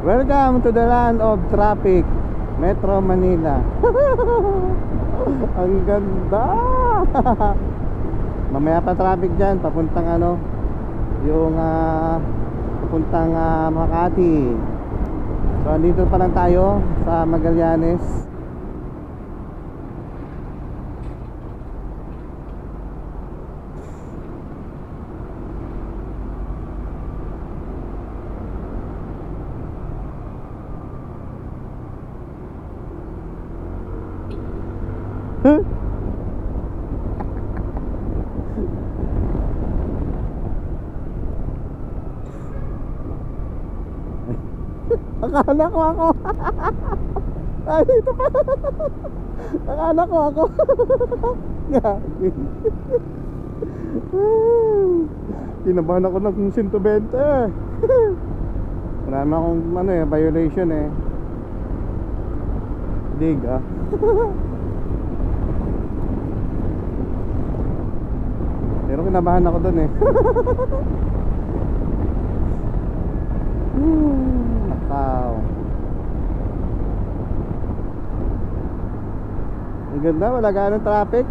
Welcome to the land of traffic, Metro Manila. Ang ganda! Mamaya pa traffic dyan, papuntang ano, yung ah, papuntang ah, Makati. So, andito pa lang tayo sa Magallanes. Akala ko ako. Ay, dito pa. Akala ko ako. Gagi. Kinabahan ako ng 120. Wala naman akong ano eh, violation eh. Dig ah. Pero kinabahan ako dun eh. Nakaw. Ang ganda, wala ganong traffic.